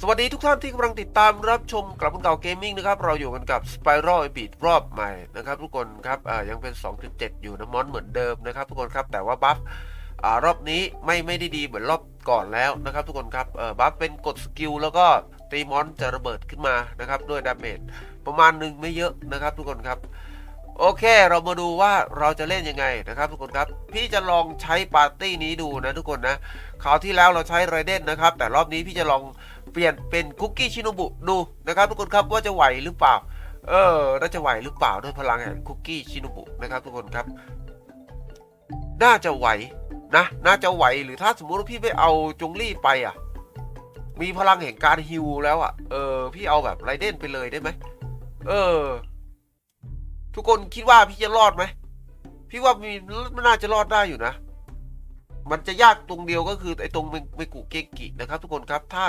สวัสดีทุกท่านที่กำลังติดตามรับชมกลับมาเก่าเกมมิ่งนะครับ เราอยู่กันกับ Spiral e b i t รอบใหม่นะครับทุกคนครับอ่ายังเป็น 2.7 อยู่นะมอนเหมือนเดิมนะครับทุกคนครับแต่ว่าบัฟอ่ารอบนี้ไม่ไม่ได้ดีเหมือนรอบก่อนแล้วนะครับ ทุกคนครับเออบัฟเป็นกดสกิลแล้วก็ตีมอนจะระเบิดขึ้นมานะครับด้วยดาเมจประมาณหนึ่งไม่เยอะนะครับ ทุกคนครับ โอเค เรามาดูว่าเราจะเล่นยังไงนะครับทุกคนครับ พี่จะลองใช้ปาร์ตี้นี้ดูนะทุกคนนะคราวที่แล้วเราใช้ไรเดนนะครับ แต่รอบนี้พี่จะลองเปลี่ยนเป็นคุกกี้ชิโนบุดูนะครับทุกคนครับว่าจะไหวหรือเปล่า เออน่าจะไหวหรือเปล่าด้วยพลังแห่งคุกกี้ชิโนบุนะครับทุกคนครับ น่าจะไหวนะ น่าจะไหวหรือถ้าสมมติว่าพี่ไปเอาจงลี่ไปอะ มีพลังแห่งการฮิวแล้วอะ เออ พี่เอาแบบไรเดนไปเลยได้ไหม เออ ทุกคนคิดว่าพี่จะรอดไหมพี่ว่ามีมันน่าจะรอดได้อยู่นะ มันจะยากตรงเดียวก็คือไอ้ตรงเมกุเกกินะครับ ทุกคนครับถ้า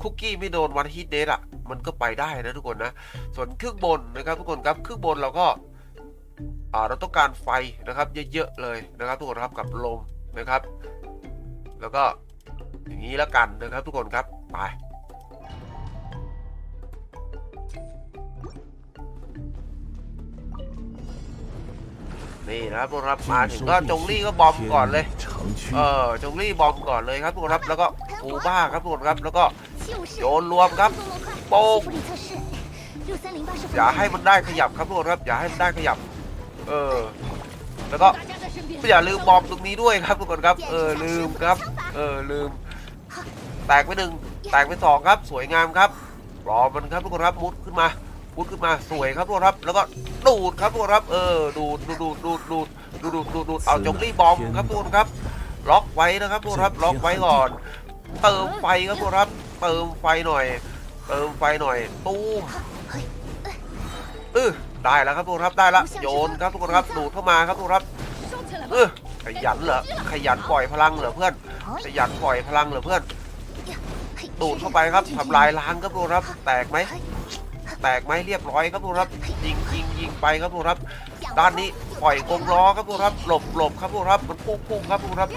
คุกกี้ไม่โดนวันฮิตเดทอะมันก็ไปได้นะทุกคนนะ ส่วนครึ่งบนนะครับ ทุกคนครับครึ่งบนเราก็เราต้องการไฟนะครับ เยอะๆเลยนะครับ ทุกคนครับกับลมนะครับ แล้วก็อย่างนี้แล้วกันนะครับ ทุกคนครับไป นี่นะครับทุกคนครับมาถึงก็จงลี่ก็บอมก่อนเลย เออจงลี่บอมก่อนเลยครับทุกคนครับ แล้วก็ปูบ้าครับทุกคนครับ แล้วก็โยนรวมครับโป้งอย่าให้มันได้ขยับครับทุกคนครับ อย่าให้มันได้ขยับ เออ แล้วก็อย่าลืมบอมตรงนี้ด้วยครับทุกคนครับ เออลืมครับ เออลืม แตกไปหนึ่งแตกไปสองครับ สวยงามครับรอมันครับทุกคนครับมุดขึ้นมา มุดขึ้นมาสวยครับทุกคนครับ แล้วก็ดูดครับทุกคนครับ เออดูดดูดดูดดูดดูดดูดดูดดูดเอาจงลี่บอมครับทุกคนครับ ล็อกไว้นะครับทุกคนครับ ล็อกไว้ก่อน เติมไฟครับทุกคนครับ เติมไฟหน่อย เติมไฟหน่อย ตู้มเออได้แล้วครับทุกคนครับได้ละโยนครับทุกคนครับดูดเข้ามาครับทุกคนครับเออขยันเหรอขยันปล่อยพลังเหรอเพื่อนขยันปล่อยพลังเหรอเพื่อนดูดเข้าไปครับทำลายล้างครับทุกคนครับ แตกไหม แตกไหมเรียบร้อยครับทุกครับยิงยิงยิงไปครับทุกครับ ด้านนี้ปล่อยกงล้อครับทุกครับหลบหลบครับทุกครับมันพุ่งพุ่งครับทุกครับ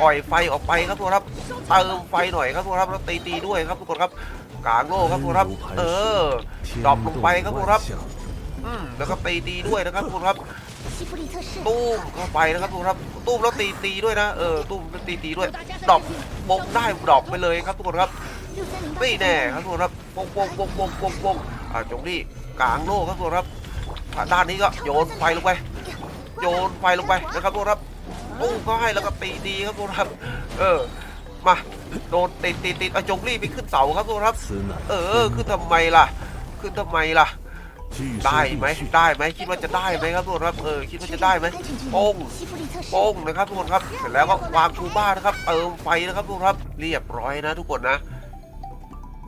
ปล่อยไฟออกไปครับทุกครับเติมไฟหน่อยครับทุกครับแล้วตีตีด้วยครับทุกคนครับกลางโลกครับทุกครับ เออดรอปลงไปครับผมครับอืมแล้วก็ตีตีด้วยนะครับทุกครับตู้มเข้าไปนะครับทุกคนครับตู้มแล้วตีตีด้วยนะเออตู้มแล้วตีตีด้วยดรอปบงได้ดรอปไปเลยครับทุกคนครับไม่แน่ครับทุกคนครับปงปงปงปงปงปง อ่าจงนี่กลางโลกครับทุกคนครับด้านนี้ก็โยนไฟลงไป โยนไฟลงไปนะครับทุกคนครับปุ้งก็ให้แล้วก็ตีดีครับทุกคนครับ เออมาโดนติดติดติดอาจงรี่ไปขึ้นเสาครับทุกคนครับ เออขึ้นทำไมล่ะ ขึ้นทำไมล่ะ ได้ไหมได้ไหมคิดว่าจะได้ไหมครับทุกคนครับเออคิดว่าจะได้ไหมโป้งโป้งนะครับทุกคนครับเสร็จแล้วก็วางคูบ้านะครับเติมไฟนะครับทุกคนครับ เรียบร้อยนะทุกคนนะ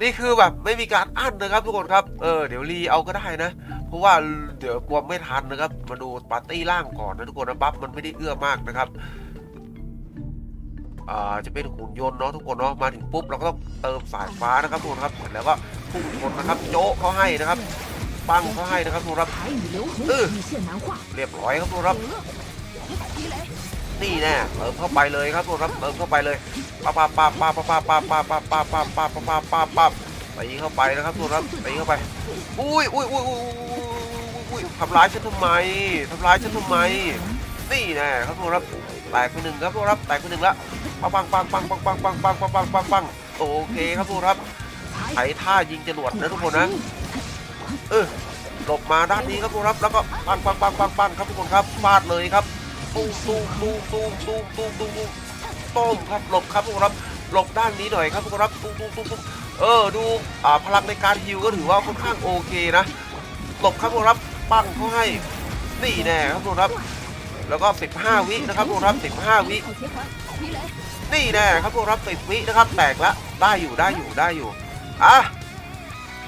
นี่คือแบบไม่มีการอั้นนะครับทุกคนครับเออเดี๋ยวรีเอาก็ได้นะ เพราะว่าเดี๋ยวกลัวไม่ทันนะครับ มาดูปาร์ตี้ล่างก่อนนะทุกคนนะบัฟมันไม่ได้เอื้อมากนะครับอ่าจะเป็นหุ่นยนต์เนาะทุกคนเนาะมาถึงปุ๊บเราก็ต้องเติมสายฟ้านะครับทุกคนครับเสร็จแล้วก็พุ่งชนนะครับ โจ๊ะเขาให้นะครับปังเขาให้นะครับทุกคนครับเเรียบร้อยครับทุกคนครับ นี่แน่เติมเข้าไปเลยครับทุกครับเติมเข้าไปเลยป้าป้าป้าป้าป้าป้าป้าป้าป้าป้าป้าป้าป้าป้าป้าป้าตีเข้าไปนะครับทุกครับตีเข้าไปอุ้ยอุ้ยอุ้ยอุ้ยอุ้ยทำร้ายฉันทำไมทำร้ายฉันทำไมนี่แน่ครับทุกครับแตกไปหนึ่งครับทุกครับแตกไปหนึ่งละปังปังปังปังปังปังปังปังปังปังปังปังโอเคครับทุกครับไถท่ายิงจรวดนะทุกคนนะเออหลบมาด้านนี้ครับทุกครับแล้วก็ปังปังปังปังปังครับทุกคนครับฟาดเลยครับ ตู้ตู้ตู้ตู้ตู้ตู้ตู้ต้มครับหลบครับพวกรับหลบด้านนี้หน่อยครับพวกเราตู้ตู้ตู้ตู้เออดูอ่าพลังในการฮิวก็ถือว่าค่อนข้างโอเคนะหลบครับพวกรับปั้งเขาให้นี่แน่ครับพวกรับแล้วก็ 15 วินะครับพวกเรา15 วินี่แน่ครับพวกเรา10วินะครับแตกละได้อยู่ได้อยู่ได้อยู่อะ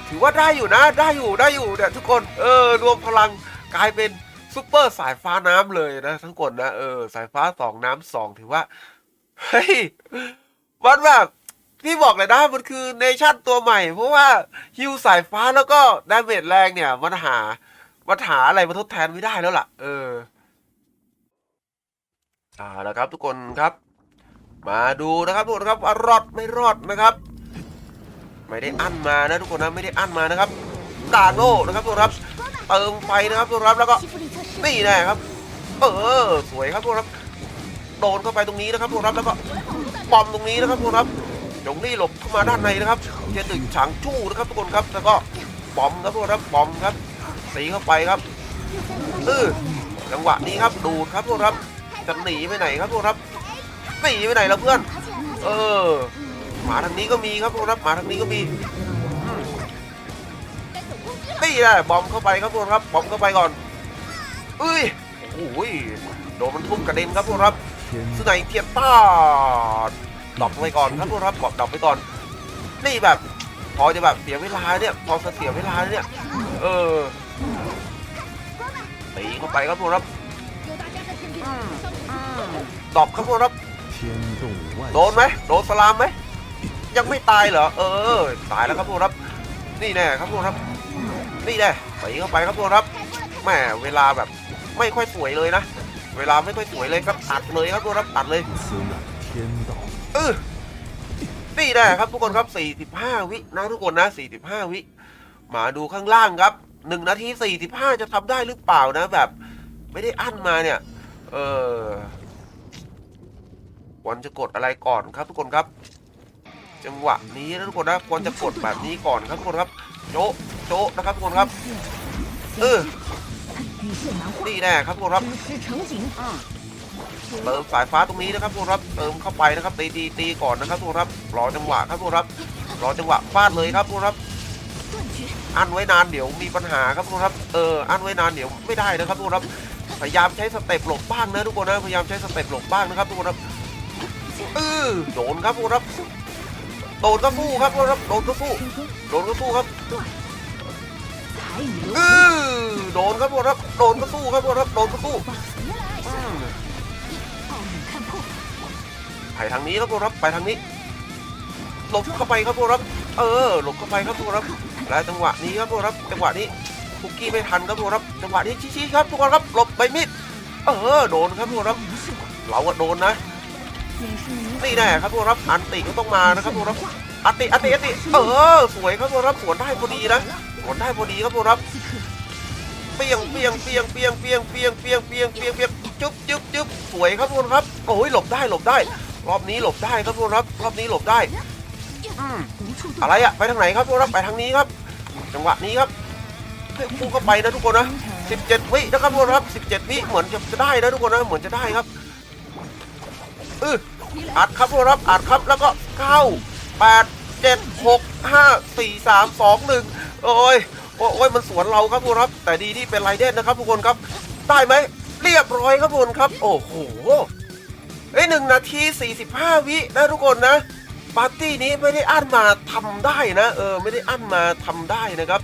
ถือว่าได้อยู่นะได้อยู่ได้อยู่เนี่ยทุกคนเออรวมพลังกลายเป็น ซุปเปอร์สายฟ้าน้ำเลยนะทั้งคนนะเออสายฟ้าสองน้ำสองถือว่าเฮ้ยมันแบบพี่บอกเลยนะมันคือเนชั่นตัวใหม่ เพราะว่าฮิวสายฟ้าแล้วก็ดาเมจแรงเนี่ย มันหามันหาอะไรมาทดแทนไม่ได้แล้วล่ะ เอออ่าแล้วครับทุกคนครับ มาดูนะครับทุกคนครับรอดไม่รอดนะครับ ไม่ได้อั้นมานะทุกคนนะไม่ได้อั้นมานะครับกาโน่นะครับทุกคนครับเติมไฟนะครับทุกคนครับแล้วก็ นี่แน่ครับ เออ สวยครับพวกครับ โดนเข้าไปตรงนี้นะครับพวกครับแล้วก็ปอมตรงนี้นะครับพวกครับจงนี่หลบเข้ามาด้านในนะครับเจตึกฉางจู้นะครับทุกคนครับ แล้วก็ปอมครับพวกครับปอมครับสีเข้าไปครับเออจังหวะนี้ครับดูครับพวกครับจะหนีไปไหนครับพวกครับหนีไปไหนล้วเพื่อน เออหมาทางนี้ก็มีครับพวกครับหมาทางนี้ก็มีนี่แหละบอมเข้าไปครับพวกครับบอมเข้าไปก่อน เอ้ยโอ้ยโดนมันทุ่มกระเด็นครับพวกรับสุนัยเทียนต้าดรอปไปก่อนครับพวกรับกดดรอปไปก่อน นี่แบบ พอจะแบบเสียเวลาเนี่ย พอจเสียเวลาเนี่ย เออตีเข้าไปครับพวกรับดรอปครับพวกรับโดนไหมโดนสลามไหมยังไม่ตายเหรอ เออ ตายแล้วครับพวกรับ นี่แน่ครับพวกรับ นี่แน่ตีเข้าไปครับพวกรับแหมเวลาแบบ ไม่ค่อยสวยเลยนะ เวลาไม่ค่อยสวยเลยครับตัดเลยครับทุกคนตัดเลยเออนี่ได้ครับทุกคนครับ 45 วินะทุกคนนะ 45 วิ มาดูข้างล่างครับ 1 นาที 45 จะทำได้หรือเปล่านะแบบ ไม่ได้อั้นมาเนี่ย เออควรจะกดอะไรก่อนครับทุกคนครับ จังหวะนี้นะทุกคนนะควรจะกดแบบนี้ก่อนครับทุกคนครับ โจ๊ะโจ๊ะนะครับทุกคนครับ เออ นี่แน่ครับทุกคนครับเติมสายฟ้าตรงนี้นะครับทุกคนครับเติมเข้าไปนะครับตีตีตีก่อนนะครับทุกคนครับรอจังหวะครับทุกคนครับรอจังหวะฟาดเลยครับทุกคนครับอันไว้นานเดี๋ยวมีปัญหาครับทุกคนครับเอออันไว้นานเดี๋ยวไม่ได้นะครับทุกคนครับพยายามใช้สเต็ปหลบบ้างนะทุกคนนะพยายามใช้สเต็ปหลบบ้างนะครับทุกคนครับอือโดนครับทุกคนครับโดนก็สู้ครับทุกคนครับโดนก็สู้โดนก็สู้ครับ เออโดนครับพวกครับโดนก็สู้ครับพวกครับโดนก็สู้ไปทางนี้ครับพวกครับไปทางนี้หลบเข้าไปครับพวกครับ เออหลบเข้าไปครับพวกครับและจังหวะนี้ครับพวกครับจังหวะนี้คุกกี้ไม่ทันครับพวกครับจังหวะนี้ชี้ๆครับพวกครับหลบใบมีดเออโดนครับพวกครับ เราก็โดนนะนี่แน่ครับพวกครับอันติก็ต้องมานะครับพวกครับอันติอันติอันติเออสวยครับพวกครับสวนได้พอดีนะ สวนได้พอดีครับทุกคนครับเปียงเปียงเปียงเปียงเปียงเปียงเปียงเปียงเปียงเปียงจุ๊บจุ๊บจุ๊บสวยครับทุกคนครับโอ้ยหลบได้หลบได้ รอบนี้หลบได้ครับทุกคนครับ รอบนี้หลบได้อืมอะไรอะไปทางไหนครับทุกคนครับไปทางนี้ครับ จังหวะนี้ครับพุ่งเข้าไปนะทุกคนนะ17วินะครับทุกคนครับ17วิเหมือนจะจะได้นะทุกคนนะเหมือนจะได้ครับเอออัดครับทุกคนครับอัดครับแล้วก็เข้า8 7 6 5 4 3 2 1 โอ้ยโอ้ยมันสวนเราครับทุกคนครับ แต่ดีที่เป็นไรเด่นนะครับทุกคนครับ ได้ไหมเรียบร้อยครับทุกคนครับ โอ้โหเอ้ยหนึ่งนาที 45 วินะทุกคนนะ ปาร์ตี้นี้ไม่ได้อั้นมาทำได้นะเออไม่ได้อั้นมาทำได้นะครับ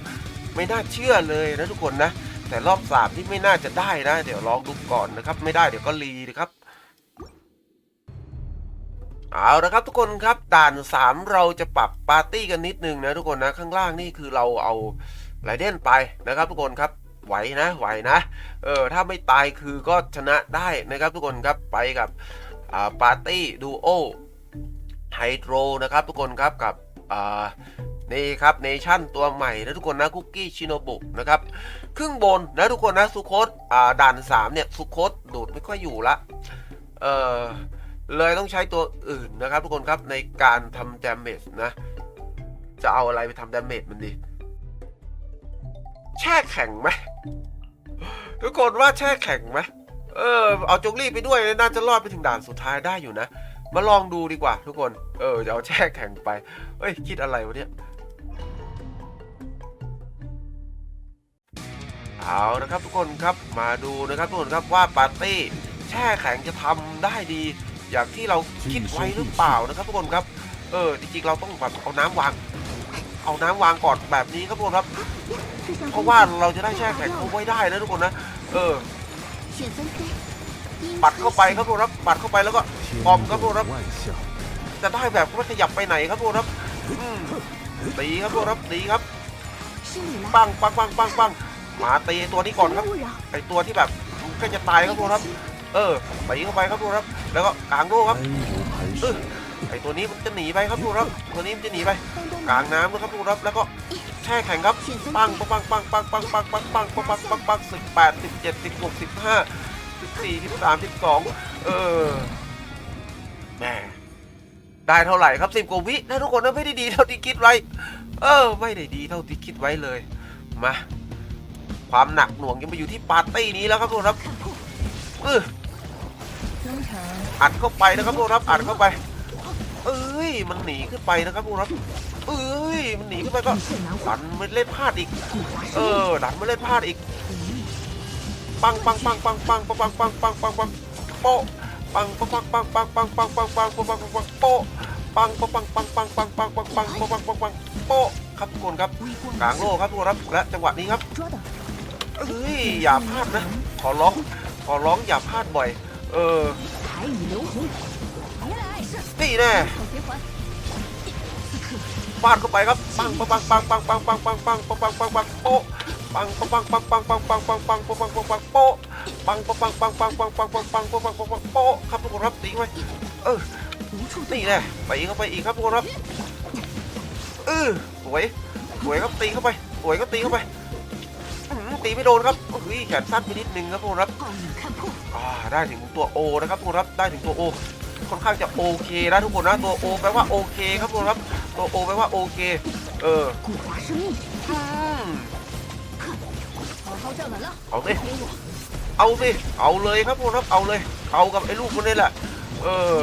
ไม่น่าเชื่อเลยนะทุกคนนะ แต่รอบสามที่ไม่น่าจะได้นะ เดี๋ยวลองดูก่อนนะครับ ไม่ได้เดี๋ยวก็รีนะครับ เอาละครับทุกคนครับด่านสามเราจะปรับปาร์ตี้กันนิดนึงนะทุกคนนะข้างล่างนี่คือเราเอาไรเด่นไปนะครับ ทุกคนครับไหวนะไหวนะเออถ้าไม่ตายคือก็ชนะได้นะครับ ทุกคนครับไปกับาปาร์ตี้ดูโอไฮโดรนะครับทุกคนครับกับนี่ครับเนชั่นตัวใหม่นะทุกคนนะคุกกี้ชิโนบุนะครับครึ่งบนนะทุกคนนะสุโคตอ่าด่านสามเนี่ยสุโคตดูดไม่ค่อยอยู่ละเออ เลยต้องใช้ตัวอื่นนะครับ ทุกคนครับในการทำดาเมจนะ จะเอาอะไรไปทำดาเมจมันดี แช่แข็งไหมทุกคนว่าแช่แข็งไหมเออเอาจงรีบไปด้วยน่าจะรอดไปถึงด่านสุดท้ายได้อยู่นะ มาลองดูดีกว่า ทุกคน เออจะเอาแช่แข็งไปเอ้ยคิดอะไรวะเนี่ยเอานะครับทุกคนครับมาดูนะครับทุกคนครับว่าปาร์ตี้แช่แข็งจะทำได้ดี อย่างที่เราคิดไว้หรือเปล่านะครับทุกคนครับ เออจริงๆเราต้องแบบเอาน้ำวาง เอาน้ำวางก่อนแบบนี้ครับทุกคนครับ เพราะว่าเราจะได้แช่แข็งเขาไว้ได้นะทุกคนนะ เออ ปัดเข้าไปครับทุกคนครับปัดเข้าไปแล้วก็ปอมครับทุกคนครับจะได้แบบไม่ขยับไปไหนครับทุกคนครับตีครับทุกคนครับตีครับปังปังปังปังปังมาตีตัวนี้ก่อนครับไอตัวที่แบบใกล้จะตายครับทุกคนครับ เออไปยิงเข้าไปครับทุกครับ แล้วก็กางโลกครับเออไอตัวนี้มันจะหนีไปครับทุกครับ ตัวนี้มันจะหนีไป กลางน้ำครับทุกครับ แล้วก็แช่แข็งครับ ปังปังปังปังปังปังปังปังปังปังปังปังสิบแปดสิบเจ็ดสิบหกสิบห้าสิบสี่สิบสามสิบสองเออแม่ได้เท่าไหร่ครับสิบกว่าวินะทุกคนนะไม่ได้ดีเท่าที่คิดไว้ เออ ไม่ได้ดีเท่าที่คิดไว้เลยมาความหนักหน่วงยังไปอยู่ที่ปาร์ตี้นี้แล้วครับทุกคนครับเออ อัดเข้าไปนะครับพวกรับอัดเข้าไป เอ้ยมันหนีขึ้นไปนะครับพวกรับเอ้ยมันหนีขึ้นไปก็ดันไม่เล่นพลาดอีก เออดันไม่เล่นพลาดอีก ปังปังปังปังปังปังปังปังปังปังโปปังปังปังปังปังปังปังปังปังปังปังปังโปปังปังปังปังปังปังปังปังปังปังปังปังปังโปครับทุกคนครับกลางโลครับทุกคนครับและจังหวะนี้ครับเอ้ยอย่าพลาดนะ ขอร้องขอร้องอย่าพลาดบ่อย เออนี่แน่ฟาดเข้าไปครับปังปังปังปังปังปังปังปังปังปังปังปังปังโปปังปังปังปังปังปังปังปังปังปังปังปังปังโปปังปังปังปังปังปังปังปังปังปังปังปังโปครับทุกคนครับตีไปเออนี่แน่ไปอีกเข้าไปอีกครับทุกคนครับเออสวยสวยครับตีเข้าไปสวยก็ตีเข้าไปตีไม่โดนครับอุ้ยแขนสั้นไปนิดนึงครับทุกคนครับ ได้ถึงตัวโอนะครับทุกคนครับได้ถึงตัวโอค่อนข้างจะโอเคนะทุกคนนะตัวโอแปลว่าโอเคครับทุกคนครับตัวโอแปลว่าโอเค เออเอาสิเอาสิเอาเลยครับทุกคนครับเอาเลยเอากับไอ้ลูกคนนี้แหละเออ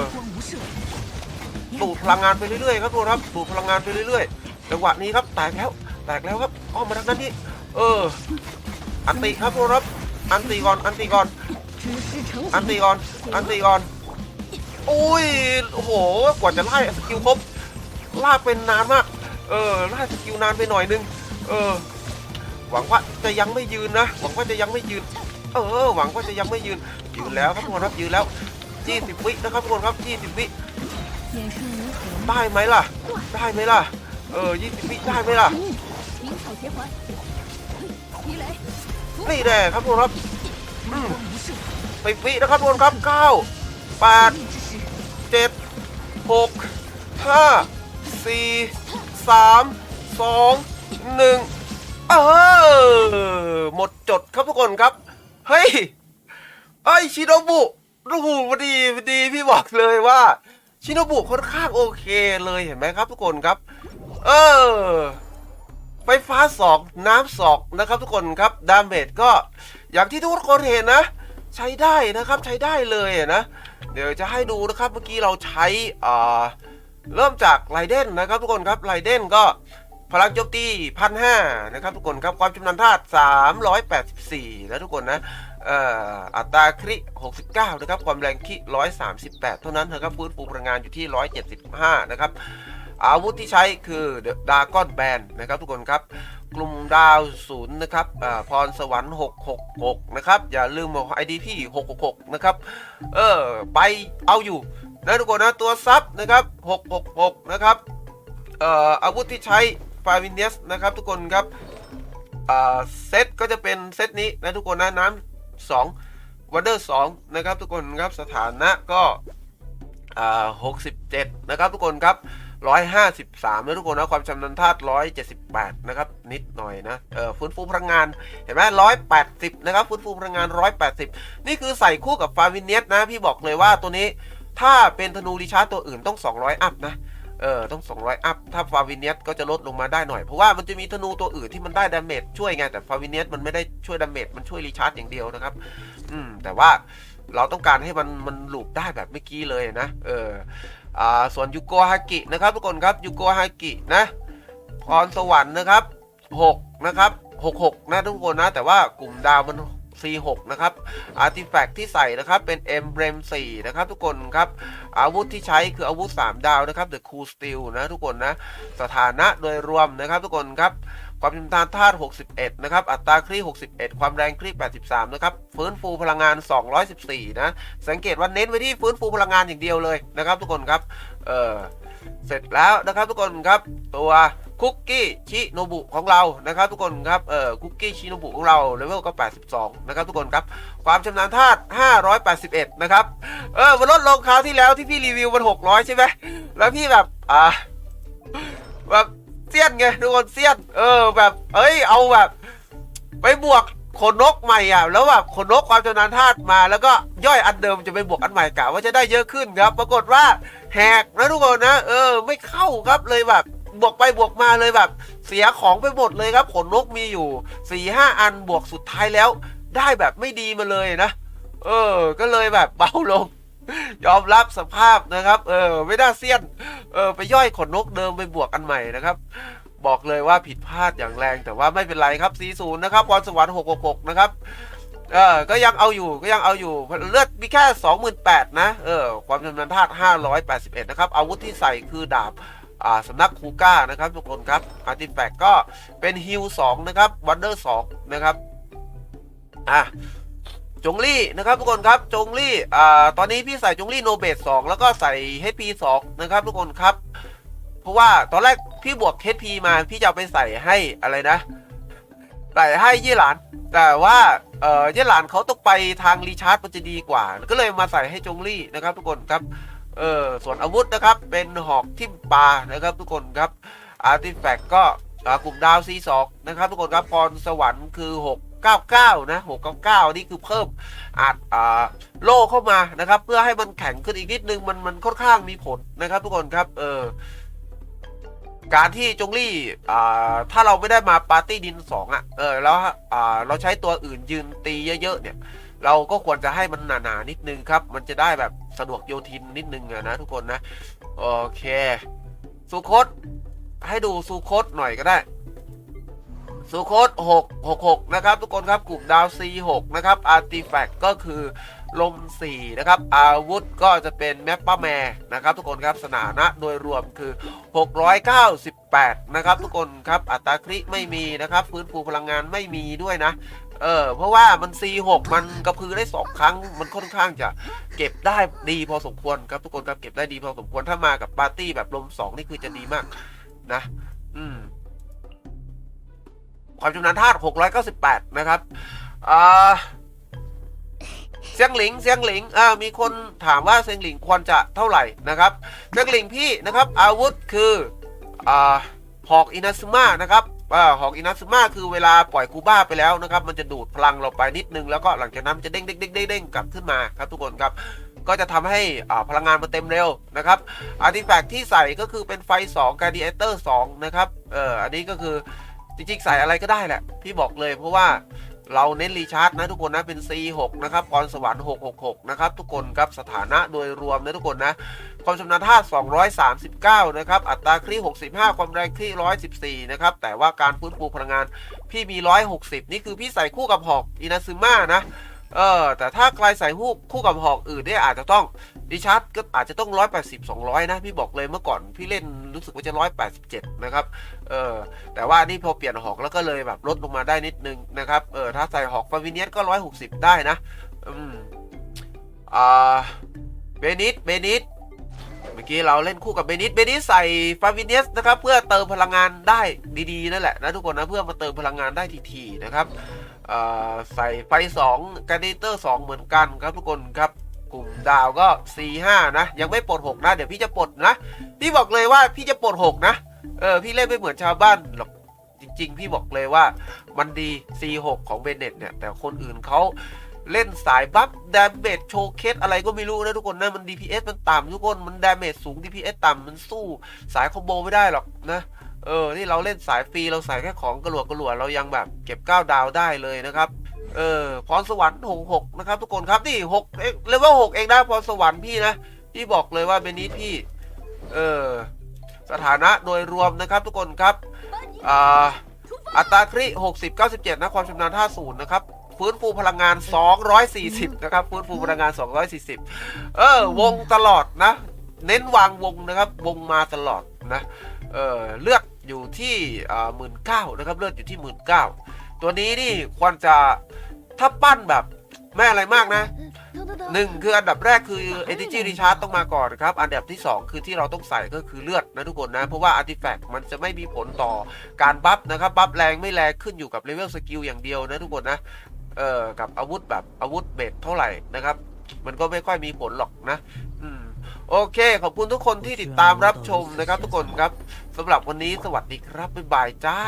สูดพลังงานไปเรื่อยๆครับทุกคนครับสูดพลังงานไปเรื่อยๆจังหวะนี้ครับแตกแล้วแตกแล้วครับอ้อมาทางนั้นนี่เอออันติครับทุกคนครับอันตีก่อน อันตีก่อน อันตีก่อน อันตีก่อน อุ้ยโโห กว่าจะไล่สกิลครบล่าเป็นนานมาก เออล่าสกิลนานไปหน่อยนึง เออ หวังว่าจะยังไม่ยืนนะ หวังว่าจะยังไม่ยืน เออ หวังว่าจะยังไม่ยืน ยืนแล้วครับทุกคนครับ ยืนแล้วยี่สิบวินะครับทุกคนครับยี่สิบวิ ได้ไหมล่ะ ได้ไหมล่ะ เออยี่สิบวิได้ไหมล่ะ นี่แหละครับทุกคนครับ ไปบวินะครับทุกคนครับเก้าแปดเจ็ดหกห้าสี่สามสองหนึ่งเออหมดจดครับทุกคนครับ เฮ้ยไอชิโนบุรูหูพอดีพอดีพี่บอกเลยว่าชิโนบุค่อนข้างโอเคเลยเห็นไหมครับทุกคนครับ เออ ไฟฟ้าสอกน้ำสอกนะครับทุกคนครับ ดาเมจก็อย่างที่ทุกคนเห็นนะ ใช้ได้นะครับใช้ได้เลยนะ เดี๋ยวจะให้ดูนะครับเมื่อกี้เราใช้อ่าเริ่มจากไรเดนนะครับ ทุกคนครับไรเดนก็พลังโจมตีพันห้านะครับทุกคนครับความชำนาญธาตุ384 แล้วทุกคนนะเอ่ออัตราคริ69 นะครับ ความแรงคริ138 เท่านั้นนะครับฟื้นฟูพลังงานอยู่ที่ 175 นะครับ อาวุธที่ใช้คือดากอนแบนนะครับทุกคนครับ กลุ่มดาวศูนย์นะครับอาพรสวรรค์ 666 นะครับ อย่าลืมบอกไอดีพี่ 666 นะครับ เออ ไปเอาอยู่นะทุกคนนะ ตัวซับนะครับ 666 นะครับ เอ่อ อาวุธที่ใช้ฟาวินเนสนะครับ ทุกคนครับอ่าเซตก็จะเป็นเซตนี้นะทุกคนนะ น้ำ2วันเดอร์2นะครับ ทุกคนครับ สถานะก็อ่า67 นะครับ ทุกคนครับ 153นะทุกคนนะความชำนาญธาตุ178 นะครับ นิดหน่อยนะเออฟื้นฟูพลังงาน เห็นไหม180 นะครับ ฟื้นฟูพลังงาน 180 นี่คือใส่คู่กับฟาวินเนสนะ พี่บอกเลยว่าตัวนี้ถ้าเป็นธนูริชาร์ดตัวอื่นต้อง 200 อัพนะเออต้อง 200 อัพ ถ้าฟาวินเนสก็จะลดลงมาได้หน่อย เพราะว่ามันจะมีธนูตัวอื่นที่มันได้ดาเมจช่วยไง แต่ฟาวินเนสมันไม่ได้ช่วยดาเมจมันช่วยรีชาร์จอย่างเดียวนะครับ อืมแต่ว่าเราต้องการให้มันมันหลูปได้แบบเมื่อกี้เลยนะ เออ ส่วนยูโกฮากินะครับทุกคนครับยูโกฮากินะพรสวรรค์นะครับ 6 นะครับ 66 นะทุกคนนะ แต่ว่ากลุ่มดาวมัน C6 นะครับอาร์ติแฟกต์ที่ใส่นะครับเป็น e m b l e m 4นะครับทุกคนครับ อาวุธที่ใช้คืออาวุธ 3 ดาวนะครับ The Cool Steel นะทุกคนนะ สถานะโดยรวมนะครับทุกคนครับ ความชำนาญธาตุ 61 นะครับ อัตราคลี่ 61 ความแรงคลี่ 83 นะครับ ฟื้นฟูพลังงาน 214 นะ สังเกตว่าเน้นไปที่ฟื้นฟูพลังงานอย่างเดียวเลยนะครับ ทุกคนครับ เออเสร็จแล้วนะครับทุกคนครับ ตัวคุกกี้ชิโนบุของเรานะครับ ทุกคนครับ เออคุกกี้ชิโนบุของเราเลเวลก็ 82 นะครับ ทุกคนครับ ความชำนาญธาตุ 581 นะครับ เออมันลดลงคราวที่แล้วที่พี่รีวิวมัน 600 ใช่ไหมแล้วพี่แบบ อ่าแบบ เสียนไงทุกคนเสียน เออแบบเอ้ยเอาแบบ ไปบวกขนนกใหม่อะแล้วแบบขนนกความชำนาญธาตุมา แล้วก็ย่อยอันเดิมจะไปบวกอันใหม่กะว่าจะได้เยอะขึ้นครับ ปรากฏว่าแหกนะทุกคนนะ เออ ไม่เข้าครับเลยแบบบวกไปบวกมาเลยแบบ เสียของไปหมดเลยครับ ขนนกมีอยู่สี่ห้าอันบวกสุดท้ายแล้ว ได้แบบไม่ดีมาเลยนะ เออ ก็เลยแบบเบาลง ยอมรับสภาพนะครับ เออ ไม่น่าเสี้ยน เออ ไปย่อยขนนกเดิมไปบวกอันใหม่นะครับ บอกเลยว่าผิดพลาดอย่างแรงแต่ว่าไม่เป็นไรครับ 40 นะครับพรสวรรค์666 นะครับ เออ ก็ยังเอาอยู่ ก็ยังเอาอยู่ เลือดมีแค่ 28,000นะ เออ ความชำนาญธาตุ581 นะครับ อาวุธที่ใส่คือดาบอ่าสำนักคูก้านะครับทุกคนครับอาร์ติแฟกก็เป็นฮิล2นะครับวันเดอร์2นะครับ อะ จงลี่นะครับทุกคนครับจงลี่อ่าตอนนี้พี่ใส่จงลี่โนเบส2แล้วก็ใส่ HP 2นะครับทุกคนครับ เพราะว่าตอนแรกพี่บวก HP มาพี่จะเอาไปใส่ให้อะไรนะใส่ให้ยี่หลาน แต่ว่าเอ่อยี่หลานเขาต้องไปทางรีชาร์จมันจะดีกว่า ก็เลยมาใส่ให้จงลี่นะครับ ทุกคนครับเออส่วนอาวุธนะครับเป็นหอกทิมปลานะครับ ทุกคนครับอาร์ติแฟกก็กลุ่มดาว C2 นะครับ ทุกคนครับพรสวรรค์คือ 699 นะ 699 นี่คือเพิ่มอาจอ่าโล่เข้ามานะครับ เพื่อให้มันแข็งขึ้นอีกนิดนึงมันมันค่อนข้างมีผลนะครับ ทุกคนครับเออการที่จงลี่อ่าถ้าเราไม่ได้มาปาร์ตี้ดินสองอะ เออ แล้วอ่าเราใช้ตัวอื่นยืนตีเยอะๆ เนี่ย เราก็ควรจะให้มันหนาๆนิดนึงครับ มันจะได้แบบสะดวกโยทินนิดนึงะนะทุกคนนะ โอเค สุโคตให้ดูสุโคตหน่อยก็ได้ สุโคต6 6 6 นะครับ ทุกคนครับกลุ่มดาว C6 นะครับอาร์ติแฟกก็คือลม4นะครับ อาวุธก็จะเป็นแมปป้าแมร์นะครับ ทุกคนครับสถานะโดยรวมคือ 698 นะครับ ทุกคนครับอัตราคริไม่มีนะครับ ฟื้นฟูพลังงานไม่มีด้วยนะเออเพราะว่ามัน C6 มันกระพือได้สองครั้ง มันค่อนข้างจะเก็บได้ดีพอสมควรครับทุกคนครับเก็บได้ดีพอสมควรถ้ามากับปาร์ตี้แบบลมสองนี่คือจะดีมากนะ อืม ความชำนาญธาตุ698 นะครับอ่าเสียงหลิงเสียงหลิงอ่ามีคนถามว่าเสียงหลิงควรจะเท่าไหร่นะครับเสียงหลิงพี่นะครับ อาวุธคืออ่าหอกอินาซึมะนะครับอ่าหอกอินัตสึมาคือเวลาปล่อยคูบ้าไปแล้วนะครับ มันจะดูดพลังเราไปนิดนึง แล้วก็หลังจากนั้นมันจะเด้งเด้งเด้งเด้งกลับขึ้นมาครับทุกคนครับ ก็จะทำให้อ่าพลังงานมันเต็มเร็วนะครับอาร์ติแฟกที่ใส่ก็คือเป็นไฟ2 g า a d i a t o r 2นะครับเอออันนี้ก็คือ จริงๆ ใส่อะไรก็ได้แหละ พี่บอกเลยเพราะว่าเราเน้นรีชาร์จนะทุกคนนะเป็น C6 นะครับพรสวรรค์666 นะครับ ทุกคนครับสถานะโดยรวมนะทุกคนนะ ความชำนาญธา239 นะครับ อัตราคลี่ 65 ความแรงคลี่ 114 นะครับ แต่ว่าการฟื้นฟูพลังงานพี่มี 160 นี่คือพี่ใส่คู่กับหอกอินาซึมะนะ เออ แต่ถ้าใครใส่คู่คู่กับหอกอื่นเนี่ยอาจจะต้อง ดิชาร์จก็อาจจะต้อง 180 200 นะ พี่บอกเลยเมื่อก่อนพี่เล่นรู้สึกว่าจะ 187 นะครับ เออแต่ว่านี่พอเปลี่ยนหอกแล้วก็เลยแบบลดลงมาได้นิดนึงนะครับ เออถ้าใส่หอกฟาวิเนียสก็ 160 ได้นะ อืม อ่า เบนิส เบนิส เมื่อกี้เราเล่นคู่กับเบนิส เบนิสใส่ฟาวิเนียสนะครับ เพื่อเติมพลังงานได้ดีๆนั่นแหละนะทุกคนนะเพื่อมาเติมพลังงานได้ทีๆนะครับ อ่อใส่ไฟ2การ์ดิเตอร์ 2 เหมือนกันครับทุกคนครับ ดาวก็ C5 นะ ยังไม่ปลด6นะเดี๋ยวพี่จะปลดนะ พี่บอกเลยว่าพี่จะปลด6นะเออพี่เล่นไม่เหมือนชาวบ้านหรอกจริง ๆ พี่บอกเลยว่ามันดี C6 ของเบเน็ตเนี่ย แต่คนอื่นเขาเล่นสายบัฟดาเมจโชว์เคสอะไรก็ไม่รู้นะทุกคนนะ มัน DPS มันต่ำทุกคนมันดาเมจสูง DPS ต่ำมันสู้สายคอมโบไม่ได้หรอกนะเออที่เราเล่นสายฟรีเราใส่แค่ของกระหลวกกระหลวเรายังแบบเก็บ9ดาวได้เลยนะครับ เออพรสวรรค์6 6นะครับ ทุกคนครับนี่6เอ๊ะเลเวล6เองนะพรสวรรค์พี่นะพี่บอกเลยว่าเบนิสพี่ เออสถานะโดยรวมนะครับทุกคนครับอ่าอัตราคริ60 97 นะความชำนาญท่าศูนย์นะครับฟื้นฟูพลังงาน 240 นะครับฟื้นฟูพลังงาน 240 เออ วงตลอดนะ เน้นวางวงนะครับ วงมาตลอดนะ เออเลือดอยู่ที่หมื่นเก้านะครับ เลือดอยู่ที่หมื่นเก้า ตัวนี้นี่ควรจะถ้าปั้นแบบไม่อะไรมากนะหนึ่งคืออันดับแรกคือเอติจีริชาร์ดต้องมาก่อนครับ อันดับที่ 2 คือที่เราต้องใส่ก็คือเลือดนะทุกคนนะ เพราะว่าอาร์ติแฟกต์มันจะไม่มีผลต่อการบัฟนะครับบัฟแรงไม่แรงขึ้นอยู่กับเลเวลสกิลอย่างเดียวนะทุกคนนะเอ่อกับอาวุธแบบอาวุธเบสเท่าไหร่นะครับ มันก็ไม่ค่อยมีผลหรอกนะอืมโอเค ขอบคุณทุกคนที่ติดตามรับชมนะครับ ทุกคนครับสำหรับวันนี้สวัสดีครับบ๊ายบายจ้า